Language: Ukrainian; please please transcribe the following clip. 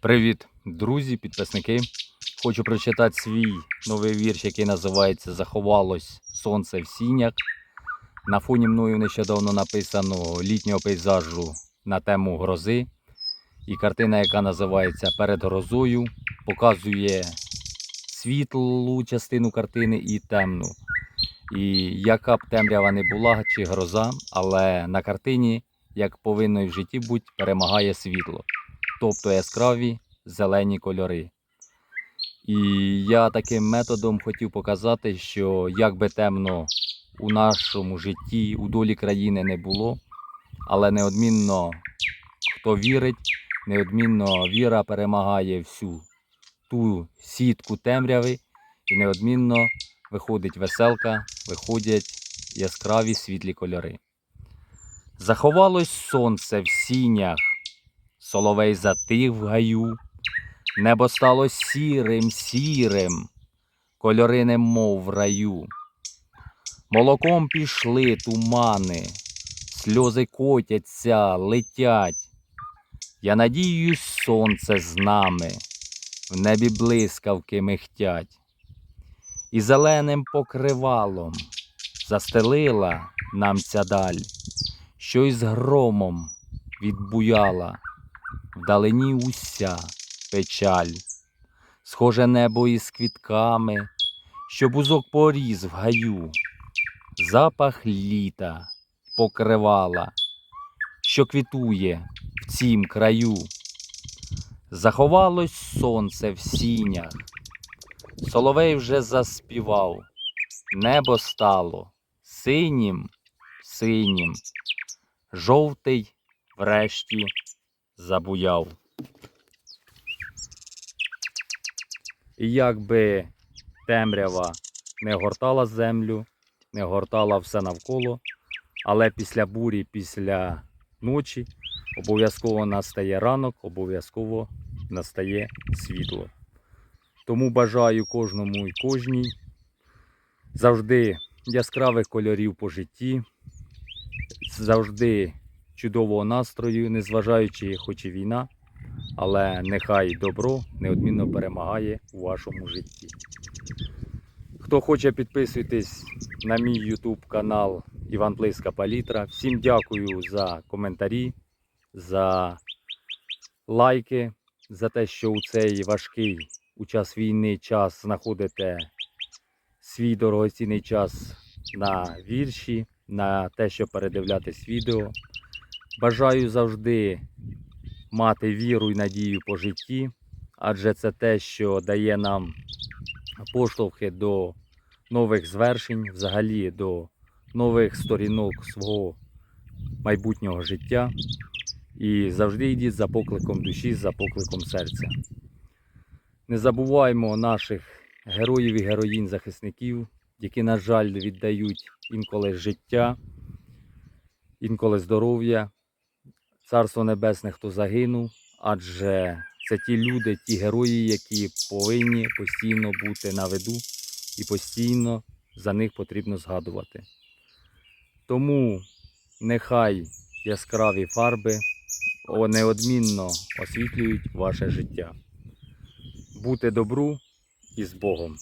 Привіт, друзі, підписники. Хочу прочитати свій новий вірш, який називається Заховалось сонце в сінях. На фоні мною нещодавно написано літнього пейзажу на тему грози. І картина, яка називається Перед грозою, показує світлу частину картини і темну. І яка б темрява не була чи гроза, але на картині, як повинно і в житті бути, перемагає світло тобто яскраві зелені кольори. І я таким методом хотів показати, що як би темно у нашому житті, у долі країни не було, але неодмінно, хто вірить, неодмінно віра перемагає всю ту сітку темряви, і неодмінно виходить веселка, виходять яскраві світлі кольори. Заховалось сонце в сінях, Соловей затих в гаю, небо стало сірим, сірим, кольори немов в раю. Молоком пішли тумани, сльози котяться, летять. Я надіюсь, сонце з нами, в небі блискавки михтять. І зеленим покривалом застелила нам ця даль, що й з громом відбуяла вдалині уся печаль, схоже небо із квітками, що бузок поріз в гаю, запах літа покривала, що квітує в цім краю. Заховалось сонце в сінях, соловей вже заспівав, небо стало синім, синім, жовтий врешті забуяв. І як би темрява не гортала землю, не гортала все навколо, але після бурі, після ночі обов'язково настає ранок, обов'язково настає світло. Тому бажаю кожному і кожній завжди яскравих кольорів по житті, завжди чудового настрою, незважаючи, хоч і війна, але нехай добро неодмінно перемагає у вашому житті. Хто хоче підписуйтесь на мій YouTube канал Іван Плиска Палітра. Всім дякую за коментарі, за лайки, за те, що у цей важкий у час війни час знаходите свій дорогоцінний час на вірші, на те, щоб передивлятись відео. Бажаю завжди мати віру і надію по житті, адже це те, що дає нам поштовхи до нових звершень, взагалі до нових сторінок свого майбутнього життя. І завжди йдіть за покликом душі, за покликом серця. Не забуваймо наших героїв і героїнь захисників, які, на жаль, віддають інколи життя, інколи здоров'я. Царство Небесне, хто загинув, адже це ті люди, ті герої, які повинні постійно бути на виду і постійно за них потрібно згадувати. Тому нехай яскраві фарби неодмінно освітлюють ваше життя. Бути добру і з Богом!